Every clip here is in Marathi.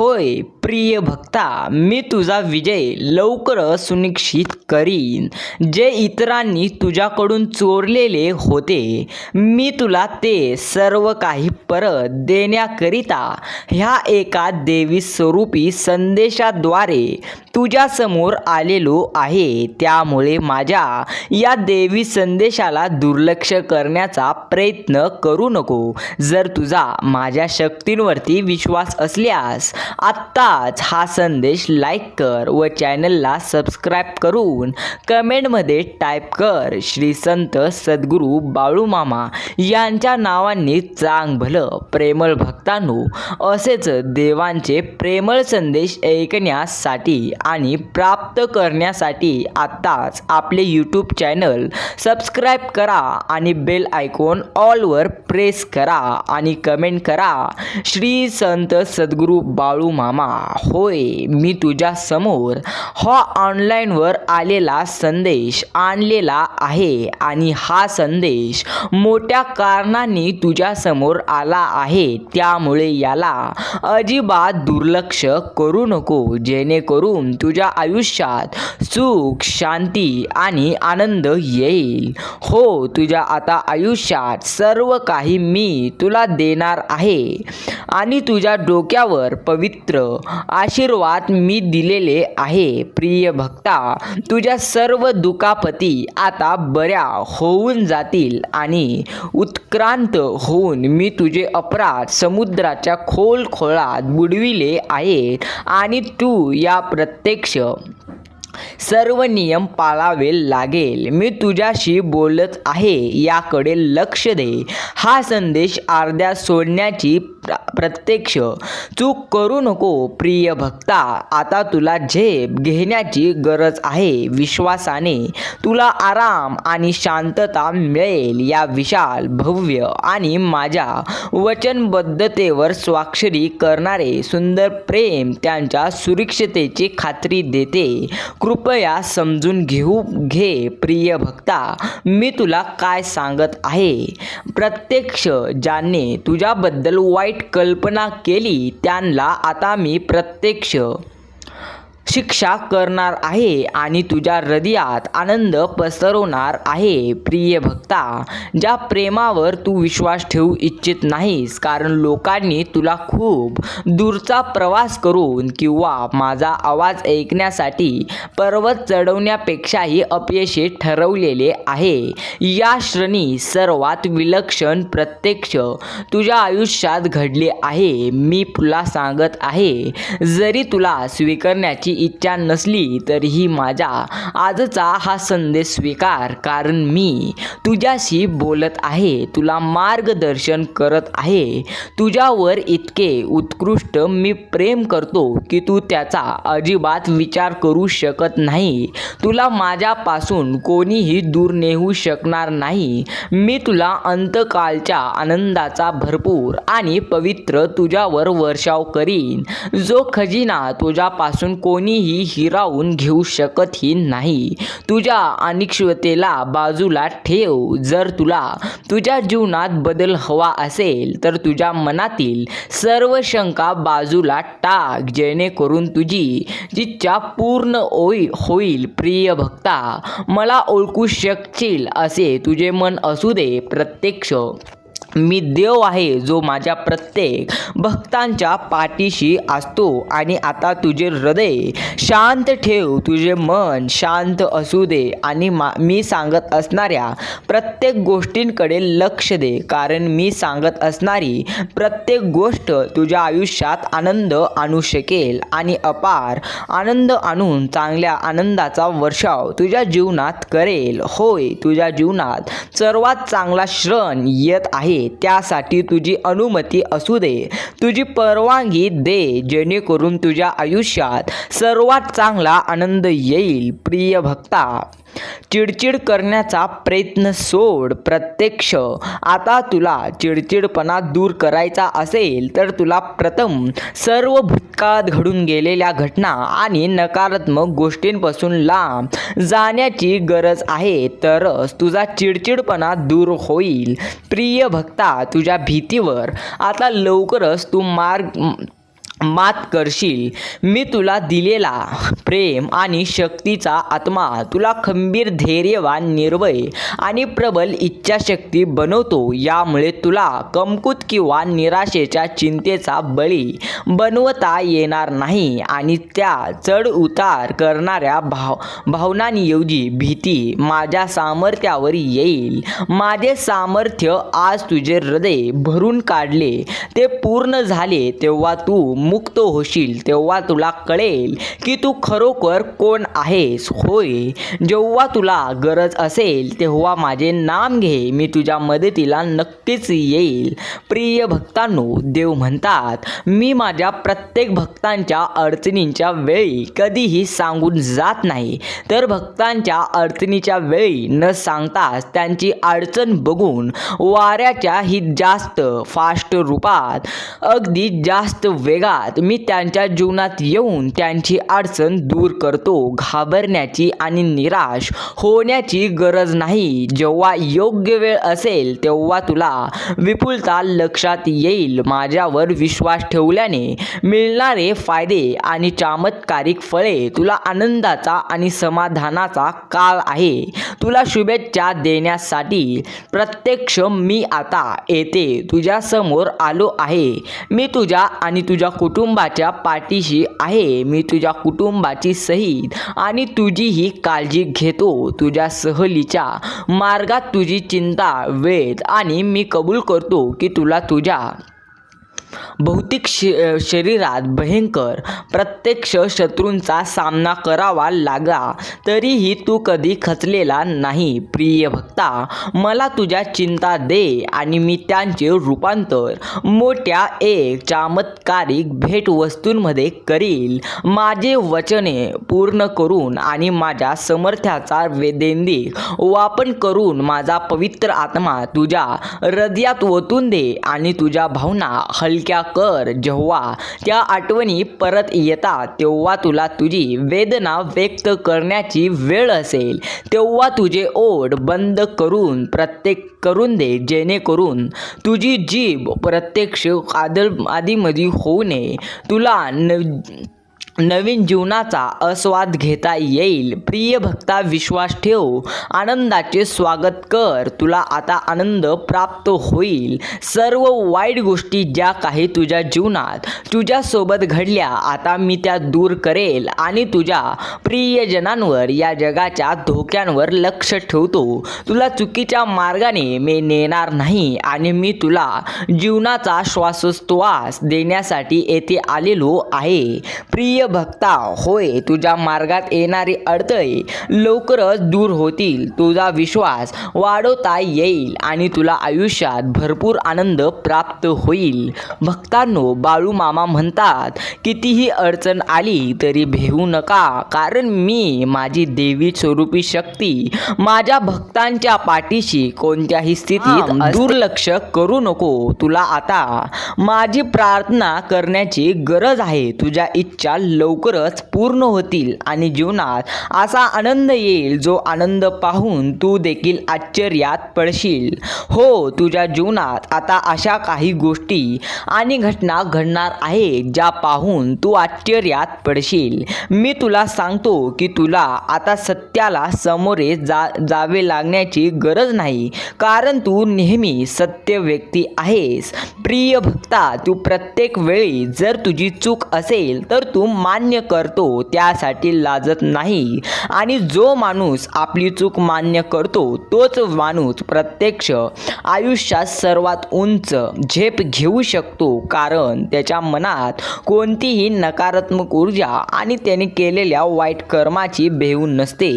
होय प्रिय भक्ता मी तुझा विजय लवकर सुनिश्चित करीन. जे इतरांनी तुझ्याकडून चोरलेले होते मी तुला ते सर्व काही परत देण्याकरिता ह्या एका देवी स्वरूपी संदेशाद्वारे तुझ्यासमोर आलेलो आहे. त्यामुळे माझ्या या देवी संदेशाला दुर्लक्ष करण्याचा प्रयत्न करू नको. जर तुझा माझ्या शक्तींवरती विश्वास असल्यास आत्ता आत्ताच हा संदेश लाईक कर व चॅनलला सबस्क्राईब करून कमेंटमध्ये टाईप कर. श्री संत सद्गुरू बाळूमामा यांच्या नावांनी चांग भलं प्रेमळ भक्तांनो असेच देवांचे प्रेमळ संदेश ऐकण्यासाठी आणि प्राप्त करण्यासाठी आत्ताच आपले यूट्यूब चॅनल सबस्क्राईब करा आणि बेल आयकॉन ऑलवर प्रेस करा आणि कमेंट करा. श्री संत सद्गुरू बाळू मामा. होय मी तुझ्या समोर हा ऑनलाईनवर आलेला संदेश आणलेला आहे आणि हा संदेश मोठ्या कारणांनी तुझ्यासमोर आला आहे. त्यामुळे याला अजिबात दुर्लक्ष करू नको जेणेकरून तुझ्या आयुष्यात सुख शांती आणि आनंद येईल. हो तुझ्या आता आयुष्यात सर्व काही मी तुला देणार आहे आणि तुझ्या डोक्यावर पवित्र आशीर्वाद मी दिलेले आहे प्रिय भक्ता. तुझ्या सर्व दुखापती आता बऱ्या होऊन जातील आणि उत्क्रांत होऊन मी तुझे अपराध समुद्राच्या खोल खोळात बुडविले आहेत आणि तू या प्रत्यक्ष सर्व नियम पाळावे लागेल. मी तुझ्याशी बोलत आहे याकडे लक्ष दे. हा संदेश अर्ध्या सोडण्याची प्र प्रत्यक्ष. चूक करू नको प्रिय भक्ता. आता तुला झेप घेण्याची गरज आहे. विश्वासाने तुला आराम आणि शांतता मिळेल. या विशाल भव्य आणि माझ्या वचनबद्धतेवर स्वाक्षरी करणारे सुंदर प्रेम त्यांच्या सुरक्षतेची खात्री देते. कृपया समजून घेऊ घे प्रिय भक्ता. मी तुला काय सांगत आहे? प्रत्यक्ष ज्याने तुझ्याबद्दल वाईट कल्पना केली त्यांना आता मी प्रत्यक्ष शिक्षा करणार आहे आणि तुझ्या हृदयात आनंद पसरवणार आहे. प्रिय भक्ता ज्या प्रेमावर तू विश्वास ठेवू इच्छित नाहीस कारण लोकांनी तुला खूप दूरचा प्रवास करून किंवा माझा आवाज ऐकण्यासाठी पर्वत चढवण्यापेक्षाही अपयशी ठरवलेले आहे. या श्रेणी सर्वात विलक्षण प्रत्यक्ष तुझ्या आयुष्यात घडले आहे मी तुला सांगत आहे. जरी तुला स्वीकारण्याची इच्छा नसली तरीही माझा आजचा हा संदेश स्वीकार कारण मी तुझ्याशी बोलत आहे तुला मार्गदर्शन करत आहे. तुझ्यावर इतके उत्कृष्ट मी प्रेम करतो की तू त्याचा अजिबात विचार करू शकत नाही. तुला माझ्यापासून कोणीही दूर नेऊ शकणार नाही. मी तुला अंतकालच्या आनंदाचा भरपूर आणि पवित्र तुझ्यावर वर्षाव करीन. जो खजिना तुझ्यापासून कोणी कोणीही हिरावून घेऊ शकतही नाही. तुझ्या अनिश्चिततेला बाजूला ठेव. जर तुला तुझ्या जीवनात बदल हवा असेल तर तुझ्या मनातील सर्व शंका बाजूला टाक. जेणेकरून तुझी जिच्छा पूर्ण होई होईल. प्रिय भक्ता मला ओळखू शकशील असे तुझे मन असू दे प्रत्यक्ष. मी देव आहे जो माझ्या प्रत्येक भक्तांच्या पाठीशी असतो आणि आता तुझे हृदय शांत ठेव तुझे मन शांत असू दे आणि मा मी सांगत असणाऱ्या प्रत्येक गोष्टींकडे लक्ष दे. कारण मी सांगत असणारी प्रत्येक गोष्ट तुझ्या आयुष्यात आनंद आणू शकेल आणि अपार आनंद आणून चांगल्या आनंदाचा वर्षाव तुझ्या जीवनात करेल. होय तुझ्या जीवनात सर्वात चांगला क्षण येत आहे. त्यासाठी तुझी अनुमती असू दे. तुझी परवानगी दे जेणेकरून तुझ्या आयुष्यात सर्वात चांगला आनंद येईल प्रिय भक्ता. चिडचिड करण्याचा प्रयत्न सोड प्रत्यक्ष. आता तुला चिडचिडपणा दूर करायचा असेल तर तुला प्रथम सर्व भूतकाळात घडून गेलेल्या घटना आणि नकारात्मक गोष्टींपासून लांब जाण्याची गरज आहे. तरच तुझा चिडचिडपणा दूर होईल. प्रिय भक्ता तुझ्या भीतीवर आता लवकरच तू मार्ग मात करशील. मी तुला दिलेला प्रेम आणि शक्तीचा आत्मा तुला खंबीर धैर्यवान निर्भय आणि प्रबल इच्छाशक्ती बनवतो. यामुळे तुला कमकुत किंवा निराशेच्या चिंतेचा बळी बनवता येणार नाही आणि त्या चढ उतार करणाऱ्या भाव भावनांऐवजी भीती माझ्या सामर्थ्यावर येईल. माझे सामर्थ्य आज तुझे हृदय भरून काढले. ते पूर्ण झाले तेव्हा तू मुक्त होशील तेव्हा तुला कळेल की तू खरोखर कोण आहेस. होय जेव्हा तुला गरज असेल तेव्हा माझे नाम घे. मी तुझ्या मदतीला नक्कीच येईल. प्रिय भक्तांनो देव म्हणतात मी माझ्या प्रत्येक भक्तांच्या अडचणींच्या वेळी कधीही सांगून जात नाही. तर भक्तांच्या अडचणीच्या वेळी न सांगताच त्यांची अडचण बघून वाऱ्याच्या ही जास्त फास्ट रूपात अगदी जास्त वेगात मी त्यांच्या जीवनात येऊन त्यांची अडचण दूर करतो घाबरण्याची आणि निराश होण्याची गरज नाही. जेव्हा योग्य वेळ असेल तेव्हा तुला विपुलता लक्षात येईल. माझ्यावर विश्वास ठेवल्याने मिळणारे फायदे आणि चमत्कारिक फळे तुला आनंदाचा आणि समाधानाचा काळ आहे. तुला शुभेच्छा देण्यासाठी प्रत्यक्ष मी आता येते. तुझ्यासमोर आलो आहे. मी तुझ्या आणि तुझ्या कुटुंबाच्या पाठीशी आहे. मी तुझ्या कुटुंबाची सहित आणि तुझीही काळजी घेतो. तुझ्या सहलीच्या मार्गात तुझी चिंता वेद आणि मी कबूल करतो की तुला तुझ्या भौतिक श शरीरात भयंकर प्रत्यक्ष शत्रूंचा सामना करावा लागला तरीही तू कधी खचलेला नाही. प्रिय भक्ता मला तुझ्या चिंता दे आणि मी त्यांचे रूपांतर मोठ्या एक चमत्कारिक भेटवस्तूंमध्ये करील. माझे वचने पूर्ण करून आणि माझ्या समर्थ्याचा वेदेंदिक वापर करून माझा पवित्र आत्मा तुझ्या हृदयात ओतून दे आणि तुझ्या भावना हल हलक्या कर जेव्हा त्या आठवणी परत येतात तेव्हा तुला तुझी वेदना व्यक्त करण्याची वेळ असेल. तेव्हा तुझे ओढ बंद करून प्रत्येक करून दे जेणेकरून तुझी जीभ प्रत्यक्ष आदल आधीमधी होऊ नये. तुला न नवीन जीवनाचा आस्वाद घेता येईल. प्रिय भक्ता विश्वास ठेव. आनंदाचे स्वागत कर. तुला आता आनंद प्राप्त होईल. सर्व वाईट गोष्टी ज्या काही तुझ्या जीवनात तुझ्यासोबत घडल्या आता मी त्या दूर करेल आणि तुझ्या प्रियजनांवर या जगाच्या धोक्यांवर लक्ष ठेवतो. तुला चुकीच्या मार्गाने मी नेणार नाही आणि मी तुला जीवनाचा श्वासोच्छ्वास देण्यासाठी येथे आलेलो आहे. प्रिय भक्ता होय तुझ्या मार्गात येणारे अडथळे लवकरच दूर होतील. तुझा विश्वास वाढवता येईल आणि तुला आयुष्यात भरपूर आनंद प्राप्त होईल. भक्तांनो बाळू मामा म्हणतात कितीही अडचण आली तरी भेऊ नका. कारण मी माझी देवी स्वरूपी शक्ती माझ्या भक्तांच्या पाठीशी कोणत्याही स्थितीत दुर्लक्ष करू नको. तुला आता माझी प्रार्थना करण्याची गरज आहे. तुझ्या इच्छा लवकरच पूर्ण होतील आणि जीवनात असा आनंद येईल जो आनंद पाहून तू देखील आश्चर्यात पडशील. हो तुझ्या जीवनात आता अशा काही गोष्टी आणि घटना घडणार आहेत ज्या पाहून तू आश्चर्यात पडशील. मी तुला सांगतो की तुला आता सत्याला समोरे जा जावे लागण्याची गरज नाही. कारण तू नेहमी सत्य व्यक्ती आहेस. प्रिय भक्ता तू प्रत्येक वेळी जर तुझी चूक असेल तर तू मान्य करतो त्यासाठी लाजत नाही. आणि जो माणूस आपली चूक मान्य करतो तोच माणूस प्रत्यक्ष आयुष्यात सर्वात उंच झेप घेऊ शकतो. कारण त्याच्या मनात कोणतीही नकारात्मक ऊर्जा आणि त्याने केलेल्या वाईट कर्माची भेऊ नसते.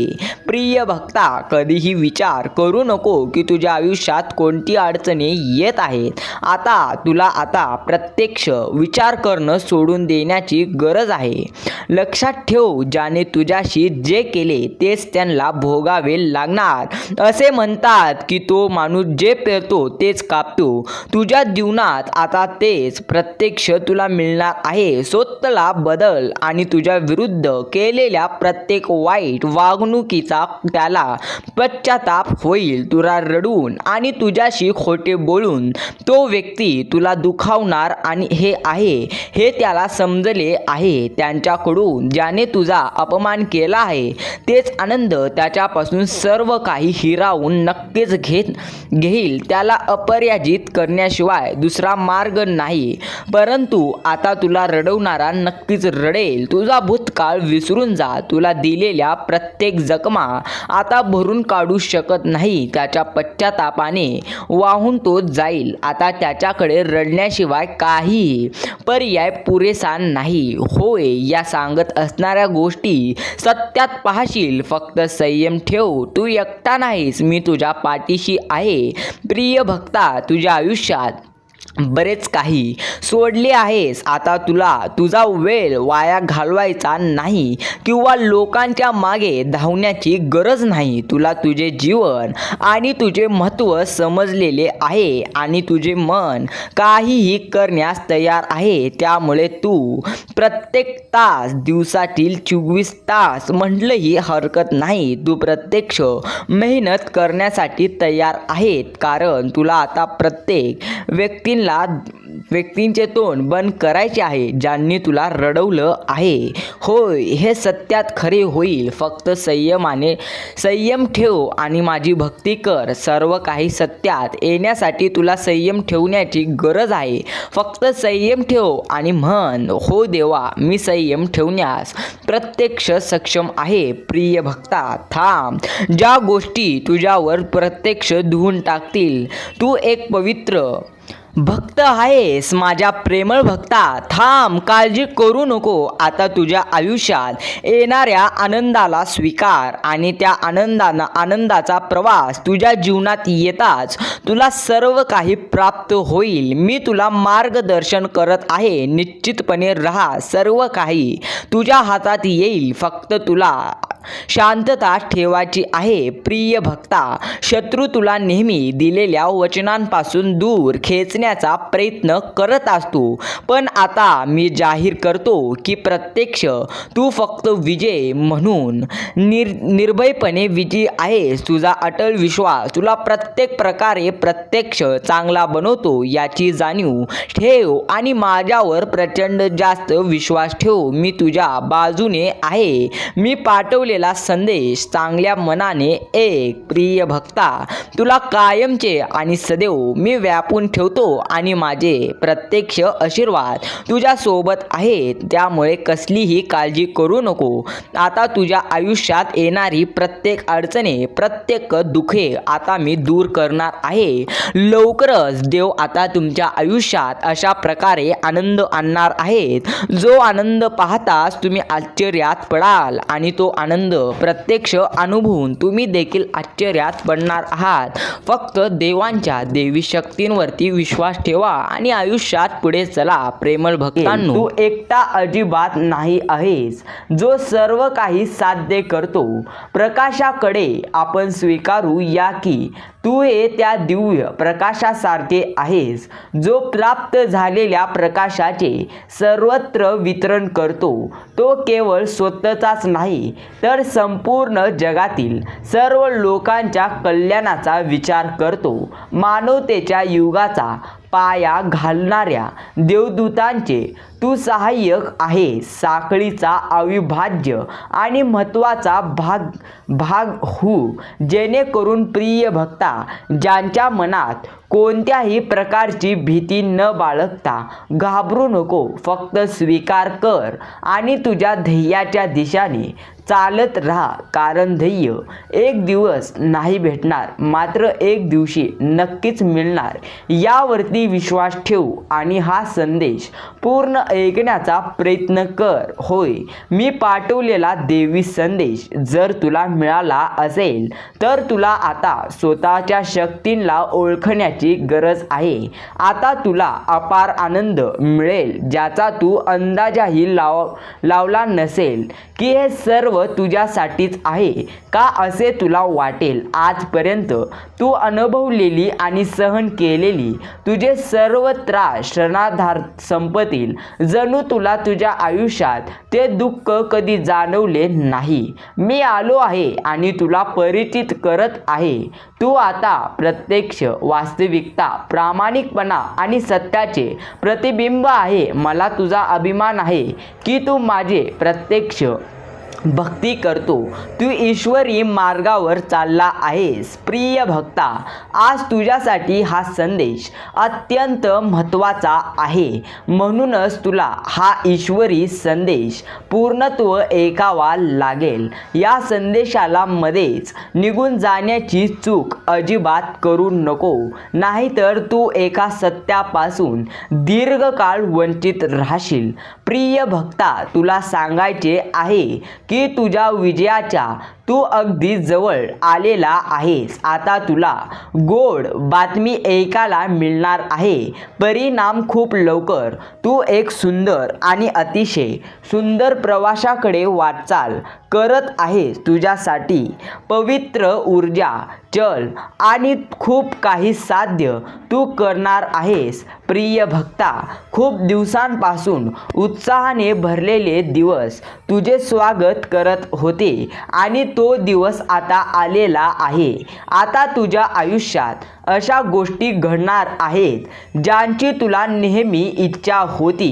प्रिय भक्ता कधीही विचार करू नको की तुझ्या आयुष्यात कोणती अडचणी येत आहेत. आता तुला आता प्रत्यक्ष विचार करणं सोडून देण्याची गरज आहे. आहे. लक्षात ठेव ज्याने तुझ्याशी जे केले तेच त्यांना भोगावे लागणार. असे म्हणतात की तो माणूस जे पेरतो तेच कापतो. तुझ्या जीवनात आता तेच प्रत्यक्ष तुला मिळणार आहे. स्वतःला बदल आणि तुझ्या विरुद्ध केलेल्या प्रत्येक वाईट वागणुकीचा त्याला पश्चाताप होईल. तुला रडून आणि तुझ्याशी खोटे बोलून तो व्यक्ती तुला दुखावणार आणि हे आहे हे त्याला समजले आहे. त्यांच्याकडून ज्याने तुझा अपमान केला आहे तेच आनंद त्याच्यापासून सर्व काही हिरावून नक्कीच घेत घेईल. त्याला अपराजित करण्याशिवाय दुसरा मार्ग नाही. परंतु आता तुला रडवणारा नक्कीच रडेल. तुझा भूतकाळ विसरून जा. तुला दिलेल्या प्रत्येक जखमा आता भरून काढू शकत नाही. त्याच्या पश्चातापाने वाहून तो जाईल. आता त्याच्याकडे रडण्याशिवाय काही पर्याय पुरेसा नाही. होय या सांगत असणाऱ्या गोष्टी सत्यात पाहशील. फक्त संयम ठेव तू एकटा नाहीस. मी तुझ्या पाठीशी आहे. प्रिय भक्ता तुझ्या आयुष्यात बरेच काही सोडले आहेस. आता तुला तुझा वेळ वाया घालवायचा नाही किंवा लोकांच्या मागे धावण्याची गरज नाही. तुला तुझे जीवन आणि तुझे महत्त्व समजलेले आहे आणि तुझे मन काहीही करण्यास तयार आहे. त्यामुळे तू प्रत्येक तास दिवसातील चोवीस तास म्हटलंही हरकत नाही. तू प्रत्यक्ष मेहनत करण्यासाठी तयार आहेत. कारण तुला आता प्रत्येक व्यक्तींना व्यक्तींचे तोंड बंद करायचे आहे ज्यांनी तुला रडवलं आहे. होय हे सत्यात खरे होईल. फक्त संयमाने संयम ठेव आणि माझी भक्ती कर. सर्व काही सत्यात येण्यासाठी तुला संयम ठेवण्याची गरज आहे. फक्त संयम ठेव आणि म्हण हो देवा मी संयम ठेवण्यास प्रत्यक्ष सक्षम आहे प्रिय भक्ता थांब. ज्या गोष्टी तुझ्यावर प्रत्यक्ष धुवून टाकतील तू एक पवित्र भक्त आहेस माझ्या प्रेमळ भक्ता. थांब काळजी करू नको. आता तुझ्या आयुष्यात येणाऱ्या आनंदाला स्वीकार आणि त्या आनंदानं आनंदाचा प्रवास तुझ्या जीवनात येताच तुला सर्व काही प्राप्त होईल. मी तुला मार्गदर्शन करत आहे. निश्चितपणे राहा सर्व काही तुझ्या हातात येईल. फक्त तुला शांतता ठेवायची आहे. प्रिय भक्ता शत्रू तुला नेहमी दिलेल्या वचनांपासून दूर खेचण्याचा प्रयत्न करत असतो. पण आता मी जाहीर करतो की प्रत्यक्ष तू फक्त विजय म्हणून निर निर्भयपणे विजयी आहेस तुझा अटल विश्वास तुला प्रत्येक प्रकारे प्रत्यक्ष चांगला बनवतो याची जाणीव ठेव आणि माझ्यावर प्रचंड जास्त विश्वास ठेव. मी तुझ्या बाजूने आहे. मी पाठवले संदेश चांगल्या मनाने एक प्रिय भक्ता तुला कायमचे आणि सदैव मी व्यापून ठेवतो आणि माझे प्रत्यक्ष आशीर्वाद तुझ्या सोबत आहेत. त्यामुळे कसलीही काळजी करू नको. आता तुझ्या आयुष्यात येणारी प्रत्येक अडचणे प्रत्येक दुखे आता मी दूर करणार आहे. लवकरच देव आता तुमच्या आयुष्यात अशा प्रकारे आनंद आणणार आहेत. जो आनंद पाहताच तुम्ही आश्चर्यात पडाल आणि तो आनंद आनंद प्रत्यक्ष अनुभवून तुम्ही देखील आश्चर्यात पडणार आहात. फक्त देवांच्या देवी शक्तींवरती विश्वास ठेवा आणि आयुष्यात पुढे चला. प्रेमळ भक्तांनो. तू एकटा अजिबात नाही आहेस. जो सर्व काही साध्य करतो. प्रकाशाकडे आपण स्वीकारू या की तू हे त्या दिव्य प्रकाशासारखे आहेस जो प्राप्त झालेल्या प्रकाशाचे सर्वत्र वितरण करतो. तो केवळ स्वतःचाच नाही तर संपूर्ण जगातील सर्व लोकांच्या कल्याणाचा विचार करतो. मानवतेच्या युगाचा पाया घालणाऱ्या देवदूतांचे तू सहाय्यक आहे. साखळीचा अविभाज्य आणि महत्त्वाचा भाग भाग हो. जेणेकरून प्रिय भक्ता ज्यांच्या मनात कोणत्याही प्रकारची भीती न बाळगता घाबरू नको फक्त स्वीकार कर आणि तुझ्या ध्येयाच्या दिशाने चालत राहा. कारण ध्येय एक दिवस नाही भेटणार मात्र एक दिवशी नक्कीच मिळणार. यावरती विश्वास ठेव आणि हा संदेश पूर्ण ऐकण्याचा प्रयत्न कर. होय मी पाठवलेला देवी संदेश जर तुला मिळाला असेल तर तुला आता स्वतःच्या शक्तींना ओळखण्याची करण्याची गरज आहे. आता तुला अपार आनंद मिळेल ज्याचा तू अंदाजाही लाव लावला नसेल की हे सर्व तुझ्यासाठीच आहे. का असे तुला वाटेल? आजपर्यंत तू अनुभवलेली आणि सहन केलेली तुझे सर्व त्रास क्षणाधार संपतील. जणू तुला तुझ्या आयुष्यात ते दुःख कधी जाणवले नाही. मी आलो आहे आणि तुला परिचित करत आहे. तू आता प्रत्यक्ष वास्तविक वास्तविकता प्रामाणिकपणा आणि सत्याचे प्रतिबिंब आहे. मला तुझा अभिमान आहे की तू माझे प्रत्यक्ष भक्ती करतो. तू ईश्वरी मार्गावर चालला आहेस प्रिय भक्ता. आज तुझ्यासाठी हा संदेश अत्यंत महत्त्वाचा आहे. म्हणूनच तुला हा ईश्वरी संदेश पूर्णत्व ऐकावा लागेल. या संदेशाला मध्येच निघून जाण्याची चूक अजिबात करू नको. नाहीतर तू एका सत्यापासून दीर्घकाळ वंचित राहशील. प्रिय भक्ता तुला सांगायचे आहे की की तुझ्या विजयाच्या तू अगदी जवळ आलेला आहेस. आता तुला गोड बातमी ऐकायला मिळणार आहे. परिणाम खूप लवकर. तू एक सुंदर आणि अतिशय सुंदर प्रवाशाकडे वाटचाल करत आहेस तुझ्यासाठी. पवित्र ऊर्जा चल आणि खूप काही साध्य तू करणार आहेस. प्रिय भक्ता खूप दिवसांपासून उत्साहाने भरलेले दिवस तुझे स्वागत करत होते आणि तो दिवस आता आलेला आहे. आता तुझ्या आयुष्यात अशा गोष्टी घडणार आहेत ज्यांची तुला नेहमी इच्छा होती.